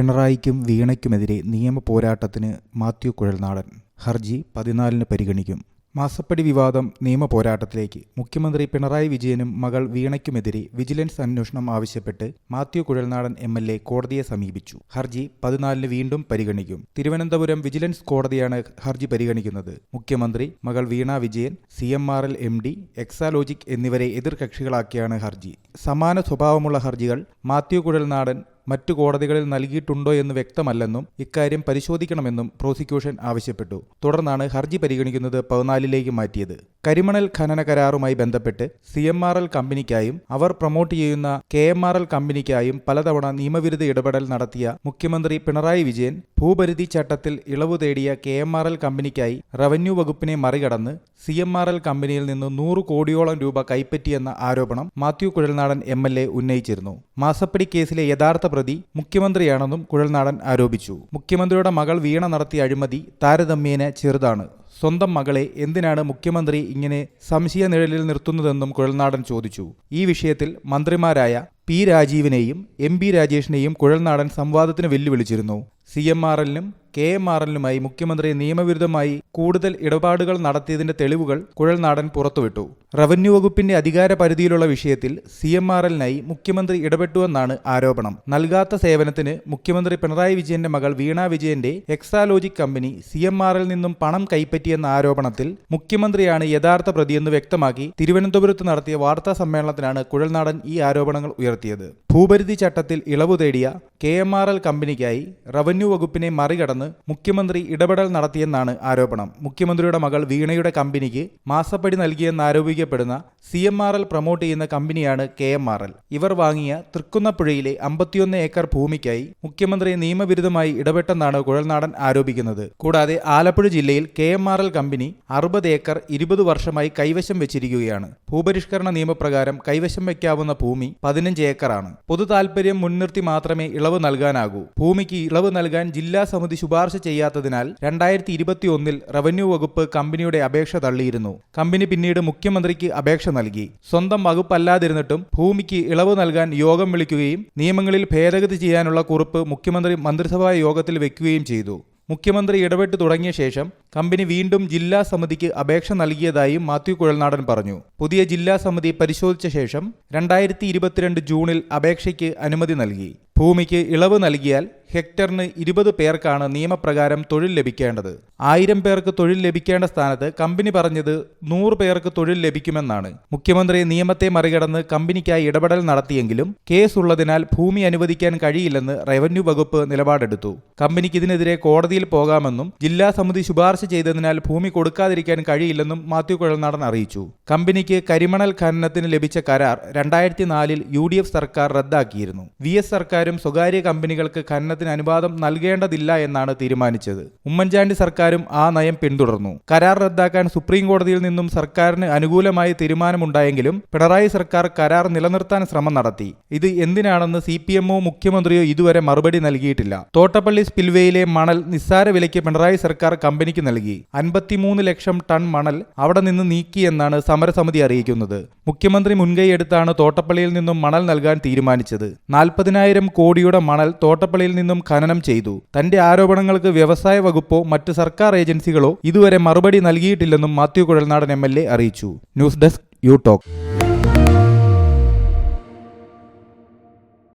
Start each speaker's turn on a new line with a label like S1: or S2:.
S1: പിണറായിക്കും വീണയ്ക്കുമെതിരെ നിയമ പോരാട്ടത്തിന് മാത്യു കുഴൽനാടൻ. ഹർജി പതിനാലിന് പരിഗണിക്കും. മാസപ്പടി വിവാദം നിയമ പോരാട്ടത്തിലേക്ക്. മുഖ്യമന്ത്രി പിണറായി വിജയനും മകൾ വീണയ്ക്കുമെതിരെ വിജിലൻസ് അന്വേഷണം ആവശ്യപ്പെട്ട് Mathew Kuzhalnadan M L A കോടതിയെ സമീപിച്ചു. ഹർജി പതിനാലിന് വീണ്ടും പരിഗണിക്കും. തിരുവനന്തപുരം വിജിലൻസ് കോടതിയാണ് ഹർജി പരിഗണിക്കുന്നത്. മുഖ്യമന്ത്രി മകൾ Veena Vijayan C M R L M D Exalogic എന്നിവരെ എതിർകക്ഷികളാക്കിയാണ് ഹർജി. സമാന സ്വഭാവമുള്ള ഹർജികൾ മാത്യു കുഴൽനാടൻ മറ്റു കോടതികളിൽ നൽകിയിട്ടുണ്ടോ എന്ന് വ്യക്തമല്ലെന്നും ഇക്കാര്യം പരിശോധിക്കണമെന്നും പ്രോസിക്യൂഷൻ ആവശ്യപ്പെട്ടു. തുടർന്നാണ് ഹർജി പരിഗണിക്കുന്നത് പതിനാലിലേക്ക് മാറ്റിയത്. കരിമണൽ ഖനന കരാറുമായി ബന്ധപ്പെട്ട് സി എം ആർ എൽ കമ്പനിക്കായും അവർ പ്രൊമോട്ട് ചെയ്യുന്ന കെ എം ആർ എൽ കമ്പനിക്കായും പലതവണ നിയമവിരുദ്ധ ഇടപെടൽ നടത്തിയ മുഖ്യമന്ത്രി പിണറായി വിജയൻ ഭൂപരിധി ചട്ടത്തിൽ ഇളവ് തേടിയ കെ എം ആർ എൽ കമ്പനിക്കായി റവന്യൂ വകുപ്പിനെ മറികടന്ന് സി എം ആർ എൽ കമ്പനിയിൽ നിന്ന് നൂറ് കോടിയോളം രൂപ കൈപ്പറ്റിയെന്ന ആരോപണം Mathew Kuzhalnadan M L A ഉന്നയിച്ചിരുന്നു. മാസപ്പടി കേസിലെ യഥാർത്ഥ പ്രതി മുഖ്യമന്ത്രിയാണെന്നും കുഴൽനാടൻ ആരോപിച്ചു. മുഖ്യമന്ത്രിയുടെ മകൾ വീണ നടത്തിയ അഴിമതി താരതമ്യേന ചെറുതാണ്. സ്വന്തം മകളെ എന്തിനാണ് മുഖ്യമന്ത്രി ഇങ്ങനെ സംശയ നിഴലിൽ നിർത്തുന്നതെന്നും കുഴൽനാടൻ ചോദിച്ചു. ഈ വിഷയത്തിൽ മന്ത്രിമാരായ പി രാജീവിനെയും എം ബി രാജേഷിനെയും കുഴൽനാടൻ സംവാദത്തിന് വെല്ലുവിളിച്ചിരുന്നു. സി എം ആർ എല്ലിനും കെ എം ആർ എല്ലിനുമായി മുഖ്യമന്ത്രി നിയമവിരുദ്ധമായി കൂടുതൽ ഇടപാടുകൾ നടത്തിയതിന്റെ തെളിവുകൾ കുഴൽനാടൻ പുറത്തുവിട്ടു. റവന്യൂ വകുപ്പിന്റെ അധികാര പരിധിയിലുള്ള വിഷയത്തിൽ സി എം ആർ എല്ലിനായി മുഖ്യമന്ത്രി ഇടപെട്ടുവെന്നാണ് ആരോപണം. നൽകാത്ത സേവനത്തിന് മുഖ്യമന്ത്രി പിണറായി വിജയന്റെ മകൾ വീണ വിജയന്റെ Exalogic company C M R L നിന്നും പണം കൈപ്പറ്റിയെന്ന ആരോപണത്തിൽ മുഖ്യമന്ത്രിയാണ് യഥാർത്ഥ പ്രതിയെന്ന് വ്യക്തമാക്കി തിരുവനന്തപുരത്ത് നടത്തിയ വാർത്താ സമ്മേളനത്തിലാണ് കുഴൽനാടൻ ഈ ആരോപണങ്ങൾ ഉയർത്തിയത്. ഭൂപരിധി ചട്ടത്തിൽ ഇളവ് തേടിയ കെ എം ആർ എൽ കമ്പനിക്കായി റവന്യൂ വകുപ്പിനെ മറികടന്ന് മുഖ്യമന്ത്രി ഇടപെടൽ നടത്തിയെന്നാണ് ആരോപണം. മുഖ്യമന്ത്രിയുടെ മകൾ വീണയുടെ കമ്പനിക്ക് മാസപ്പടി നൽകിയെന്ന് ആരോപിക്കപ്പെടുന്ന C M R L promote ചെയ്യുന്ന കമ്പനിയാണ് കെ എം ആർ എൽ. ഇവർ വാങ്ങിയ തൃക്കുന്നപ്പുഴയിലെ അമ്പത്തിയൊന്ന് ഏക്കർ ഭൂമിക്കായി മുഖ്യമന്ത്രി നിയമവിരുദ്ധമായി ഇടപെട്ടെന്നാണ് കുഴൽനാടൻ ആരോപിക്കുന്നത്. കൂടാതെ ആലപ്പുഴ ജില്ലയിൽ K M R L company അറുപത് ഏക്കർ ഇരുപത് വർഷമായി കൈവശം വെച്ചിരിക്കുകയാണ്. ഭൂപരിഷ്കരണ നിയമപ്രകാരം കൈവശം വയ്ക്കാവുന്ന ഭൂമി പതിനഞ്ച് ഏക്കറാണ്. പൊതു താൽപര്യം മുൻനിർത്തി മാത്രമേ ഇളവ് നൽകാനാകൂ. ഭൂമിക്ക് ഇളവ് നൽകാൻ ജില്ലാ സമിതി ശുപാർശ ചെയ്യാത്തതിനാൽ രണ്ടായിരത്തി ഇരുപത്തിയൊന്നിൽ റവന്യൂ വകുപ്പ് കമ്പനിയുടെ അപേക്ഷ തള്ളിയിരുന്നു. കമ്പനി പിന്നീട് മുഖ്യമന്ത്രിക്ക് അപേക്ഷ നൽകി. സ്വന്തം വകുപ്പല്ലാതിരുന്നിട്ടും ഭൂമിക്ക് ഇളവ് നൽകാൻ യോഗം വിളിക്കുകയും നിയമങ്ങളിൽ ഭേദഗതി ചെയ്യാനുള്ള കുറിപ്പ് മുഖ്യമന്ത്രി മന്ത്രിസഭാ യോഗത്തിൽ വെക്കുകയും ചെയ്തു. മുഖ്യമന്ത്രി ഇടപെട്ട് തുടങ്ങിയ ശേഷം കമ്പനി വീണ്ടും ജില്ലാ സമിതിക്ക് അപേക്ഷ നൽകിയതായും മാത്യു കുഴൽനാടൻ പറഞ്ഞു. പുതിയ ജില്ലാ സമിതി പരിശോധിച്ച ശേഷം രണ്ടായിരത്തി ജൂണിൽ അപേക്ഷയ്ക്ക് അനുമതി നൽകി. ഭൂമിക്ക് ഇളവ് നൽകിയാൽ ഹെക്ടറിന് ഇരുപത് പേർക്കാണ് നിയമപ്രകാരം തൊഴിൽ ലഭിക്കേണ്ടത്. ആയിരം പേർക്ക് തൊഴിൽ ലഭിക്കേണ്ട സ്ഥാനത്ത് കമ്പനി പറഞ്ഞത് നൂറ് പേർക്ക് തൊഴിൽ ലഭിക്കുമെന്നാണ്. മുഖ്യമന്ത്രി നിയമത്തെ മറികടന്ന് കമ്പനിക്കായി ഇടപെടൽ നടത്തിയെങ്കിലും കേസ് ഉള്ളതിനാൽ ഭൂമി അനുവദിക്കാൻ കഴിയില്ലെന്ന് റവന്യൂ വകുപ്പ് നിലപാടെടുത്തു. കമ്പനിക്ക് ഇതിനെതിരെ കോടതിയിൽ പോകാമെന്നും ജില്ലാ സമിതി ശുപാർശ ചെയ്തതിനാൽ ഭൂമി കൊടുക്കാതിരിക്കാൻ കഴിയില്ലെന്നും മാത്യു കുഴൽനാടൻ അറിയിച്ചു. കമ്പനിക്ക് കരിമണൽ ഖനനത്തിന് ലഭിച്ച കരാർ രണ്ടായിരത്തി നാലിൽ യു സർക്കാർ റദ്ദാക്കിയിരുന്നു. വി സർക്കാരും സ്വകാര്യ കമ്പനികൾക്ക് ഖനനത്തിന് അനുവാദം നൽകേണ്ടതില്ല എന്നാണ് തീരുമാനിച്ചത്. ഉമ്മൻചാണ്ടി സർക്കാരും ആ നയം പിന്തുടർന്നു. കരാർ റദ്ദാക്കാൻ സുപ്രീം കോടതിയിൽ നിന്നും സർക്കാരിന് അനുകൂലമായി തീരുമാനമുണ്ടായെങ്കിലും പിണറായി സർക്കാർ കരാർ നിലനിർത്താൻ ശ്രമം നടത്തി. ഇത് എന്തിനാണെന്ന് സി പി എമ്മോ മുഖ്യമന്ത്രിയോ ഇതുവരെ മറുപടി നൽകിയിട്ടില്ല. തോട്ടപ്പള്ളി സ്പിൽവേയിലെ മണൽ നിസ്സാര വിലയ്ക്ക് പിണറായി സർക്കാർ കമ്പനിക്ക് നൽകി. അൻപത്തിമൂന്ന് ലക്ഷം ടൺ മണൽ അവിടെ നിന്ന് നീക്കിയെന്നാണ് സമരസമിതി അറിയിക്കുന്നത്. മുഖ്യമന്ത്രി മുൻകൈയെടുത്താണ് തോട്ടപ്പള്ളിയിൽ നിന്നും മണൽ നൽകാൻ തീരുമാനിച്ചത്. നാൽപ്പതിനായിരം കോടിയുടെ മണൽ തോട്ടപ്പള്ളിയിൽ നിന്നും ഖനനം ചെയ്തു. തന്റെ ആരോപണങ്ങൾക്ക് വ്യവസായ വകുപ്പോ മറ്റ് സർക്കാർ ഏജൻസികളോ ഇതുവരെ മറുപടി നൽകിയിട്ടില്ലെന്നും മാത്യു കുഴൽനാടൻ എം അറിയിച്ചു. News desk U talk.